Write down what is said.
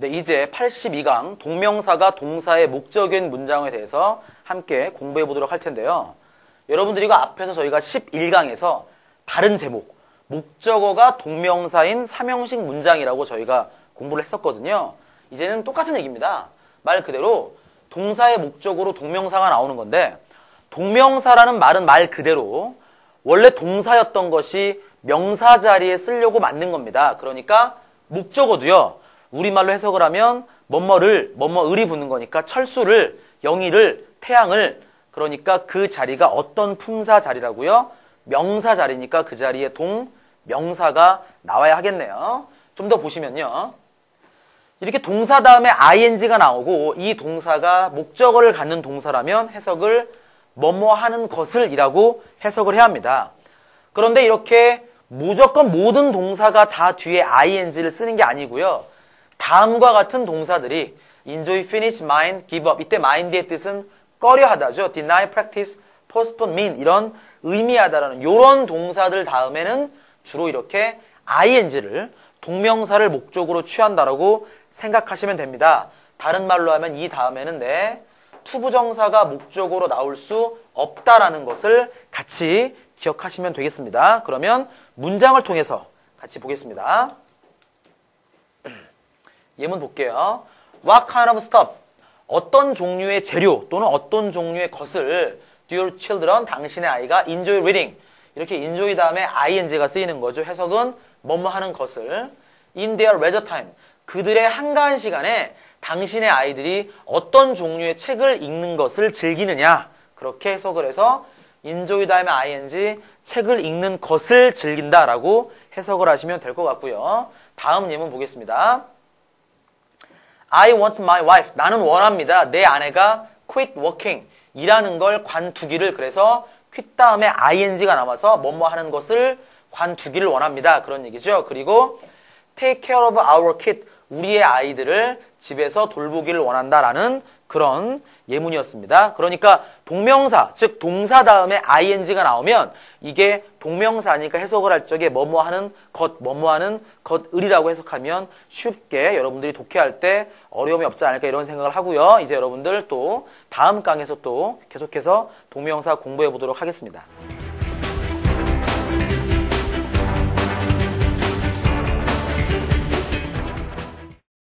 네, 이제 82강 동명사가 동사의 목적인 문장에 대해서 함께 공부해 보도록 할 텐데요. 여러분들이 가 앞에서 저희가 11강에서 다른 제목, 목적어가 동명사인 삼형식 문장이라고 저희가 공부를 했었거든요. 이제는 똑같은 얘기입니다. 말 그대로 동사의 목적으로 동명사가 나오는 건데 동명사라는 말은 말 그대로 원래 동사였던 것이 명사 자리에 쓰려고 만든 겁니다. 그러니까 목적어도요. 우리말로 해석을 하면 뭐뭐를 뭐뭐을이 붙는 거니까 철수를 영희를 태양을 그러니까 그 자리가 어떤 품사 자리라고요? 명사 자리니까 그 자리에 동 명사가 나와야 하겠네요. 좀 더 보시면요. 이렇게 동사 다음에 ing가 나오고 이 동사가 목적어를 갖는 동사라면 해석을 뭐뭐 하는 것을 이라고 해석을 해야 합니다. 그런데 이렇게 무조건 모든 동사가 다 뒤에 ing를 쓰는 게 아니고요. 다음과 같은 동사들이 enjoy, finish, mind, give up. 이때 mind의 뜻은 꺼려하다죠. deny, practice, postpone, mean 이런 의미하다라는 이런 동사들 다음에는 주로 이렇게 ing를 동명사를 목적으로 취한다라고 생각하시면 됩니다. 다른 말로 하면 이 다음에는 네, 투부정사가 목적으로 나올 수 없다라는 것을 같이 기억하시면 되겠습니다. 그러면 문장을 통해서 같이 보겠습니다. 예문 볼게요. What kind of stuff? 어떤 종류의 재료 또는 어떤 종류의 것을 do your children, 당신의 아이가 enjoy reading? 이렇게 enjoy 다음에 ing가 쓰이는 거죠. 해석은 뭐뭐 하는 것을 in their leisure time. 그들의 한가한 시간에 당신의 아이들이 어떤 종류의 책을 읽는 것을 즐기느냐 그렇게 해석을 해서 enjoy 다음에 ing 책을 읽는 것을 즐긴다라고 해석을 하시면 될 것 같고요. 다음 예문 보겠습니다. I want my wife. 나는 원합니다. 내 아내가 quit working. 일하는 걸 관두기를 그래서 quit 다음에 ing가 나와서 뭐뭐 하는 것을 관두기를 원합니다. 그런 얘기죠. 그리고 take care of our kid. 우리의 아이들을 집에서 돌보기를 원한다라는 그런 예문이었습니다. 그러니까 동명사, 즉 동사 다음에 ing가 나오면 이게 동명사니까 해석을 할 적에 뭐뭐 하는 것, 뭐뭐 하는 것을이라고 해석하면 쉽게 여러분들이 독해할 때 어려움이 없지 않을까 이런 생각을 하고요. 이제 여러분들 또 다음 강에서 또 계속해서 동명사 공부해 보도록 하겠습니다.